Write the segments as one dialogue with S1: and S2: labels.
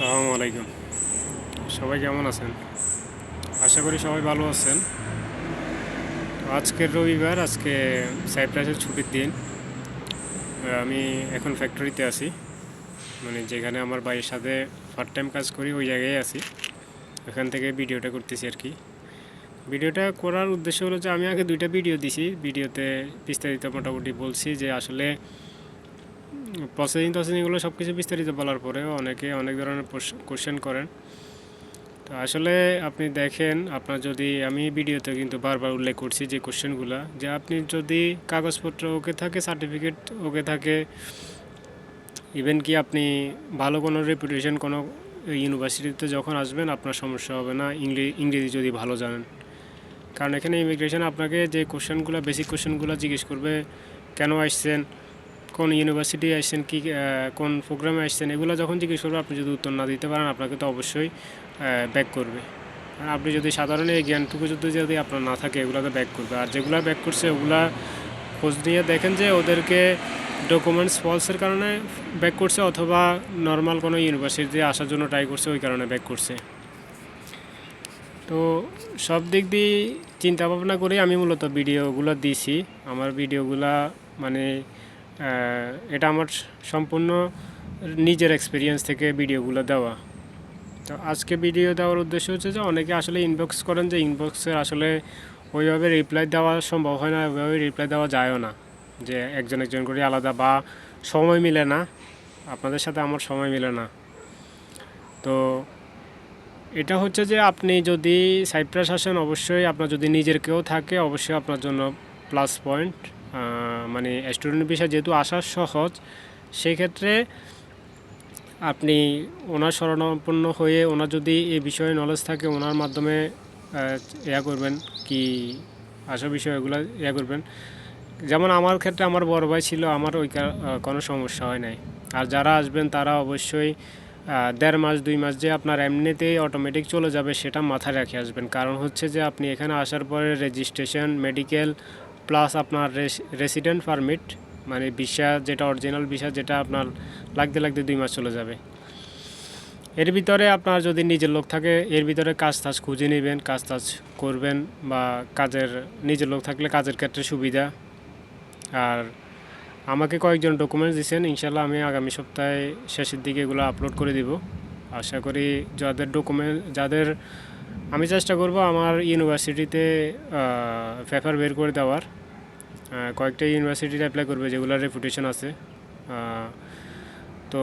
S1: সালামু আলাইকুম। সবাই কেমন আছেন? আশা করি সবাই ভালো আছেন। আজকের রবিবার, আজকে সাইপ্রাসের ছুটির দিন। আমি এখন ফ্যাক্টরিতে আছি। মানে যেখানে আমার বাড়ির সাথে পার্ট টাইম কাজ করি, ওই জায়গায় আছি। ওখান থেকে ভিডিওটা করতেছি আর কি। ভিডিওটা করার উদ্দেশ্য হলো যে, আমি আগে দুইটা ভিডিও দিছি। ভিডিওতে বিস্তারিত মোটামুটি বলছি যে, আসলে প্রসেসিং টসেসিংগুলো সব কিছু বিস্তারিত বলার পরেও অনেকে অনেক ধরনের কোশ্চেন করেন। তো আসলে আপনি দেখেন, আপনার যদি, আমি ভিডিওতে কিন্তু বারবার উল্লেখ করছি যে কোশ্চেনগুলো যে আপনি যদি কাগজপত্র ওকে থাকে সার্টিফিকেট ওকে থাকে ইভেন কি আপনি ভালো কোনো রেপুটেশন কোনো ইউনিভার্সিটিতে যখন আসবেন, আপনার সমস্যা হবে না। ইংলি- ইংরেজি যদি ভালো জানেন। কারণ এখানে ইমিগ্রেশন আপনাকে যে কোশ্চেনগুলো বেসিক কোশ্চেনগুলো জিজ্ঞেস করবে, কেন আসছেন? কোন ইউনিভার্সিটি আসছেন, কি কোন প্রোগ্রামে আসছেন, এগুলো যখন জিজ্ঞেস করবে, আপনি যদি উত্তর না দিতে পারেন, আপনাকে তো অবশ্যই ব্যাক করবে। আর আপনি যদি সাধারণ এই জ্ঞানটুকু যদি যদি আপনার না থাকে, এগুলোকে ব্যাক করবে। আর যেগুলো ব্যাক করছে, ওগুলা খোঁজ নিয়ে দেখেন যে, ওদেরকে ডকুমেন্টস ফলসের কারণে ব্যাক করছে, অথবা নর্মাল কোনো ইউনিভার্সিটিতে আসার জন্য ট্রাই করছে, ওই কারণে ব্যাক করছে। তো সব দিক দিয়ে চিন্তা ভাবনা করে আমি মূলত ভিডিওগুলো দিছি। আমার ভিডিওগুলা মানে এটা আমার সম্পূর্ণ নিজের এক্সপিরিয়েন্স থেকে ভিডিওগুলো দেওয়া। তো আজকে ভিডিও দেওয়ার উদ্দেশ্য হচ্ছে যে অনেকে আসলে ইনবক্স করেন যে ইনবক্সে আসলে ওইভাবে রিপ্লাই দেওয়া সম্ভব হয় না, ওইভাবে রিপ্লাই দেওয়া যায়ও না। যে একজন একজন করে আলাদা বা সময় মিলে না, আপনাদের সাথে আমার সময় মিলে না। তো এটা হচ্ছে যে আপনি যদি সাইপ্রাস আসেন, অবশ্যই আপনার যদি নিজের কেউ থাকে, অবশ্যই আপনার জন্য প্লাস পয়েন্ট মানে স্টুডেন্ট বিষয় যেহেতু আসা সহজ, সেক্ষেত্রে আপনি ওনার শরণাপন্ন হয়ে ওনার যদি এই বিষয়ে নলেজ থাকে, ওনার মাধ্যমে ইয়া করবেন কি আসা বিষয় এগুলো ইয়া করবেন। যেমন আমার ক্ষেত্রে আমার বড় ভাই ছিল, আমার ওই কোনো সমস্যা হয় নাই। আর যারা আসবেন তারা অবশ্যই দেড় মাস, দুই মাস যে আপনার এমনিতেই অটোমেটিক চলে যাবে, সেটা মাথায় রেখে আসবেন। কারণ হচ্ছে যে আপনি এখানে আসার পরে রেজিস্ট্রেশন মেডিকেল প্লাস আপনার রেসিডেন্ট পারমিট মানে ভিসা যেটা অরিজিনাল ভিসা যেটা আপনার লাগতে লাগতে দুই মাস চলে যাবে। এর ভিতরে আপনার যদি নিজের লোক থাকে, এর ভিতরে কাজ টাজ খুঁজে নেবেন, কাজ টাজ করবেন বা কাজের, নিজের লোক থাকলে কাজের ক্ষেত্রে সুবিধা। আর আমাকে কয়েকজন ডকুমেন্টস দিয়েছেন ইনশাল্লাহ আমি আগামী সপ্তাহে শেষের দিকে এগুলো আপলোড করে দিব। আশা করি যাদের ডকুমেন্ট যাদের আমি চেষ্টা করব আমার ইউনিভার্সিটিতে পেপার বের করে দেওয়ার। কয়েকটা ইউনিভার্সিটিতে অ্যাপ্লাই করবে, যেগুলোর রেপুটেশন আছে। তো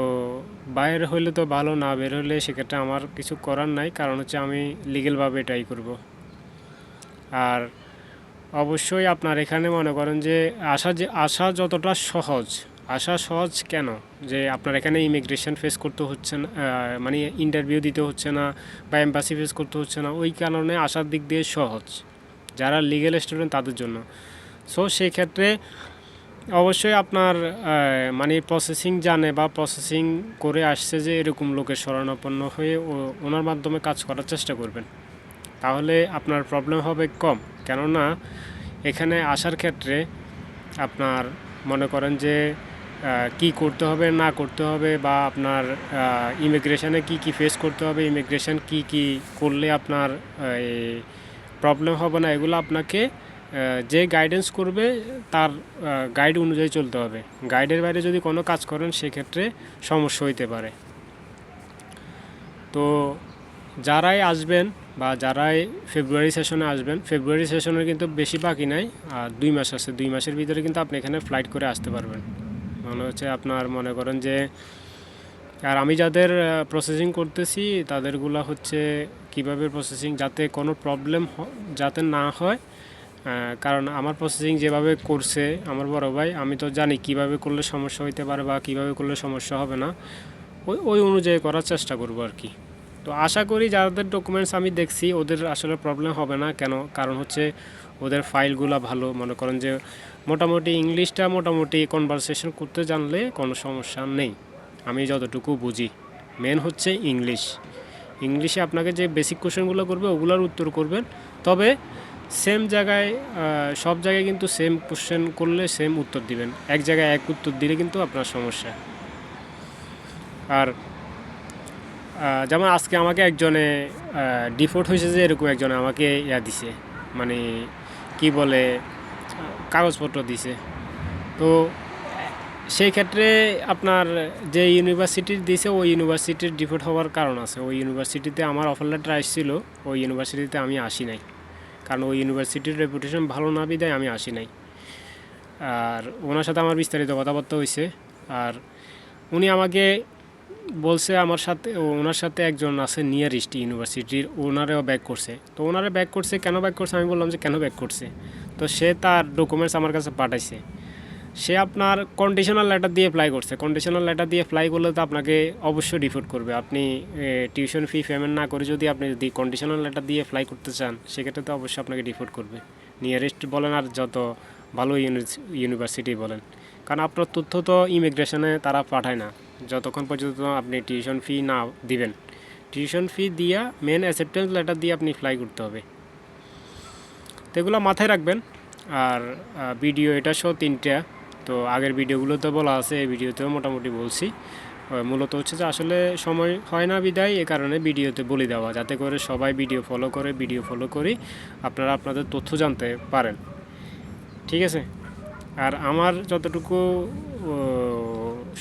S1: বাইর হলে তো ভালো, না বের হলে সেক্ষেত্রে আমার কিছু করার নাই, কারণ হচ্ছে আমি লিগেলভাবে এটাই করব। আর অবশ্যই আপনার এখানে মনে করেন যে আসা যে, আসা যতটা সহজ আসা সহজ কেন? যে আপনার এখানে ইমিগ্রেশন ফেস করতে হচ্ছে না মানে ইন্টারভিউ দিতে হচ্ছে না বা এম্বাসি ফেস করতে হচ্ছে না, ওই কারণে আসার দিক দিয়ে সহজ। যারা লিগেল স্টুডেন্ট তাদের জন্য। সো সেই ক্ষেত্রে অবশ্যই আপনার মানে প্রসেসিং জানে বা প্রসেসিং করে আসছে যে এরকম লোকের শরণাপন্ন হয়ে ওনার মাধ্যমে কাজ করার চেষ্টা করবেন। তাহলে আপনার প্রবলেম হবে কম। কেননা এখানে আসার ক্ষেত্রে আপনার মনে করেন যে কি করতে হবে, না করতে হবে, বা আপনার ইমিগ্রেশনে কি কি ফেস করতে হবে ইমিগ্রেশন কি কি করলে আপনার প্রবলেম হবে না, এগুলো আপনাকে যে গাইডেন্স করবে, তার গাইড অনুযায়ী চলতে হবে। গাইডের বাইরে যদি কোনো কাজ করেন, সেক্ষেত্রে সমস্যা হইতে পারে। তো যারাই আসবেন বা যারাই ফেব্রুয়ারি সেশনে আসবেন ফেব্রুয়ারি সেশনের কিন্তু বেশি বাকি নাই, আর দুই মাস আছে। দুই মাসের ভিতরে কিন্তু আপনি এখানে ফ্লাইট করে আসতে পারবেন। মনে হচ্ছে আপনার মনে করেন যে, আর আমি যাদের প্রসেসিং করতেছি, তাদেরগুলা হচ্ছে কীভাবে প্রসেসিং যাতে কোনো প্রবলেম যাতে না হয় কারণ আমার প্রসেসিং যেভাবে করছে, আমার বড় ভাই, আমি তো জানি কীভাবে করলে সমস্যা হইতে পারে বা কীভাবে করলে সমস্যা হবে না, ওই ওই অনুযায়ী করার চেষ্টা করব আর কি। তো আশা করি যাদের ডকুমেন্টস আমি দেখছি, ওদের আসলে প্রবলেম হবে না। কেন? কারণ হচ্ছে ওদের ফাইলগুলো ভালো। মনে করেন যে মোটামুটি ইংলিশটা মোটামুটি কনভারসেশন করতে জানলে কোনো সমস্যা নেই। আমি যতটুকু বুঝি। মেন হচ্ছে ইংলিশ। ইংলিশে আপনাকে যে বেসিক কোশ্চেনগুলো করবে, ওগুলোর উত্তর করবেন। তবে সেম জায়গায় সব জায়গায় কিন্তু সেম কোশ্চেন করলে সেম উত্তর দিবেন। এক জায়গায় এক উত্তর দিলে কিন্তু আপনার সমস্যা। আর যেমন আজকে আমাকে একজনে ডিফোর্ট হয়েছে যে এরকম একজনে আমাকে ইয়া দিছে। মানে কি বলে, কাগজপত্র দিছে। তো সেই ক্ষেত্রে আপনার যে ইউনিভার্সিটির দিছে, ওই ইউনিভার্সিটির ডিফোর্ট হওয়ার কারণ আছে। ওই ইউনিভার্সিটিতে আমার অফার লেটার আসছিল, ওই ইউনিভার্সিটিতে আমি আসি নাই। কারণ ওই ইউনিভার্সিটির রেপুটেশন ভালো না বিদায় আমি আসি নাই। আর ওনার সাথে আমার বিস্তারিত কথাবার্তা হয়েছে আর উনি আমাকে বলছে আমার সাথে ওনার সাথে একজন আছে নিয়ারেস্ট ইউনিভার্সিটির ওনারেও ব্যাক করছে। তো ওনারে ব্যাক করছে, কেন ব্যাক করছে আমি বললাম যে কেন ব্যাক করছে? তো সে তার ডকুমেন্টস আমার কাছে পাঠাইছে। সে আপনার কন্ডিশনাল লেটার দিয়ে অ্যাপ্লাই করছে। কন্ডিশনাল লেটার দিয়ে অ্যাপ্লাই করলে তো আপনাকে অবশ্যই ডিফোর্ট করবে। আপনি টিউশন ফি পেমেন্ট না করে যদি আপনি যদি কন্ডিশনাল লেটার দিয়ে অ্যাপ্লাই করতে চান, সেক্ষেত্রে তো অবশ্যই আপনাকে ডিফোর্ট করবে। নিয়ারেস্ট বলেন আর যত ভালো ইউনিভার্সিটি বলেন। কারণ আপনার তথ্য তো ইমিগ্রেশনে তারা পাঠায় না। যতক্ষণ পর্যন্ত আপনি টিউশন ফি না দিবেন। টিউশন ফি দিয়া মেন অ্যাকসেপ্টেন্স লেটার দিয়ে আপনি অ্যাপ্লাই করতে হবে। তো এগুলো মাথায় রাখবেন। আর ভিডিও এটা সহ তিনটা। তো আগের ভিডিওগুলোতে বলা আছে, এই ভিডিওতেও মোটামুটি বলছি। মূলত হচ্ছে যে আসলে সময় হয় না বিদায়, এ কারণে ভিডিওতে বলে দেওয়া। যাতে করে সবাই ভিডিও ফলো করে ভিডিও ফলো করে, আপনারা আপনাদের তথ্য জানতে পারেন। ঠিক আছে? আর আমার যতটুকু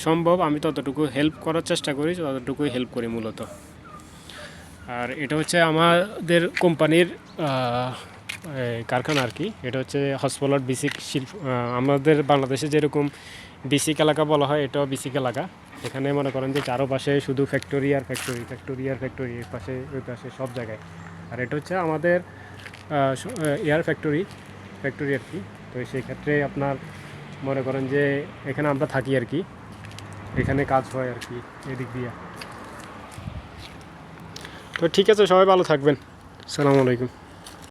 S1: সম্ভব, আমি ততটুকু হেল্প করার চেষ্টা করি, ততটুকুই হেল্প করি মূলত। আর এটা হচ্ছে আমাদের কোম্পানির কারখানা আর কি। এটা হচ্ছে হসপলার বিসিক শিল্প আমাদের বাংলাদেশে যেরকম বিসিক এলাকা বলা হয়, এটাও বিসিক এলাকা। এখানে মনে করেন যে চারোপাশে শুধু ফ্যাক্টরি আর ফ্যাক্টরি ফ্যাক্টরি আর ফ্যাক্টরি এর পাশে, ওই পাশে সব জায়গায়। আর এটা হচ্ছে আমাদের এয়ার ফ্যাক্টরি ফ্যাক্টরি আর কি। তো সেই ক্ষেত্রে আপনার মনে করেন যে এখানে আমরা থাকি আর কি। এখানে কাজ হয় আর কি এদিক দিয়ে। তো ঠিক আছে সবাই ভালো থাকবেন। সালামু আলাইকুম।